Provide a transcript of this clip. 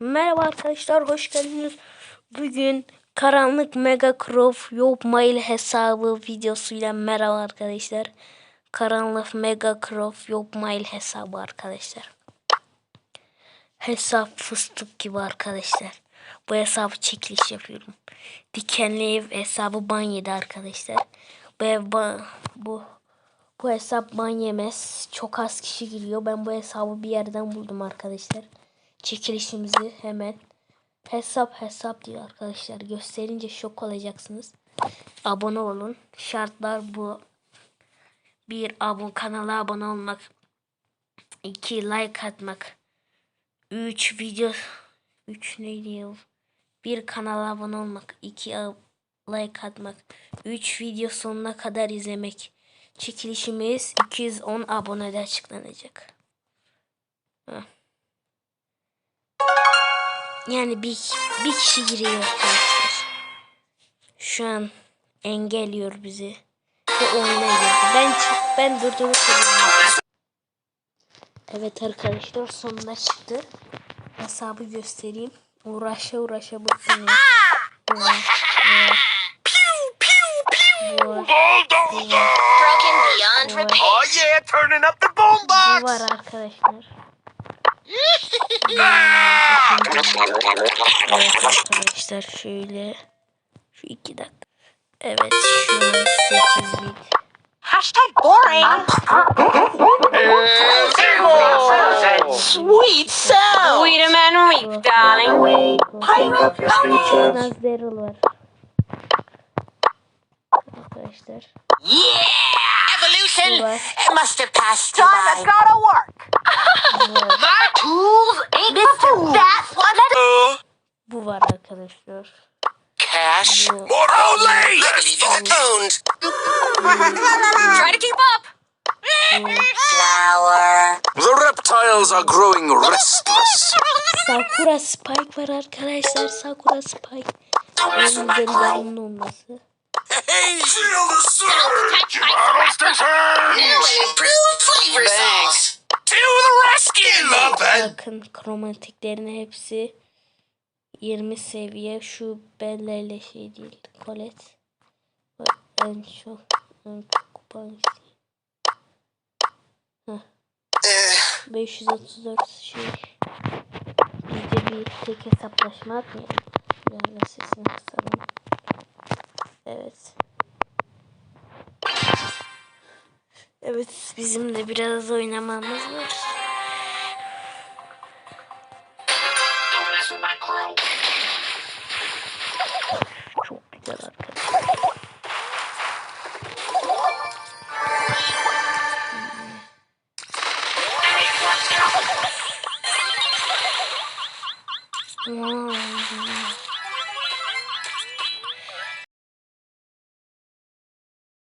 Merhaba arkadaşlar, hoş geldiniz. Bugün Karanlık Mega Crow Yok Mail hesabı videosuyla merhaba arkadaşlar. Karanlık Mega Crow Yok Mail hesabı arkadaşlar. Hesap fıstık gibi arkadaşlar. Bu hesabı çekiliş yapıyorum. Dikenli ev hesabı ban yedi arkadaşlar. Bu ev ba- bu bu hesap ban yemez. Çok az kişi giriyor. Ben bu hesabı bir yerden buldum arkadaşlar. Çekilişimizi hemen hesap hesap diyor arkadaşlar. Gösterince şok olacaksınız. Abone olun. Şartlar bu. Bir abone kanala abone olmak. iki like atmak. Üç video üç neydi ya? Bir kanala abone olmak. iki ab- like atmak. Üç video sonuna kadar izlemek. Çekilişimiz 210 abonede açıklanacak. Heh. Yani bir, bir kişi giriyor arkadaşlar. Şu an engelliyor bizi. Ve oyuna girdi. Ben çık, ben durdurup duruyorum. Evet arkadaşlar sonunda çıktı. Hesabı göstereyim. Uğraşa uğraşa ya. Bu var, bu var, bu. Oh var arkadaşlar. Evet arkadaşlar şöyle şu iki dakika. Evet şu 8 bit. Hashtag boring. Sweet sound. Wiedemann week, darling. Naz Daryl var. Arkadaşlar. Yeah. Evolution. It must have passed you by. gotta work. Bu var. My tools Bu var arkadaşlar. cash. Bu. More only. Let's phones. Try to keep up. Flower. The reptiles are growing restless. Sakura Spike var arkadaşlar. Sakura Spike. Güzel balonun olması. Hey, feel the surge. New improved flavor sauce. To the rescue. Bakın kromatiklerin hepsi 20 seviye. Şu Bella ile şey değil. Bak en çok en çok kupa hangisi? Heh. Eh, 534 şey. Biz de bir tek hesaplaşma atmayalım. Biraz sesini kısalım. Evet. Evet bizim de biraz oynamamız var. Çok güzel arkadaşlar. Hmm.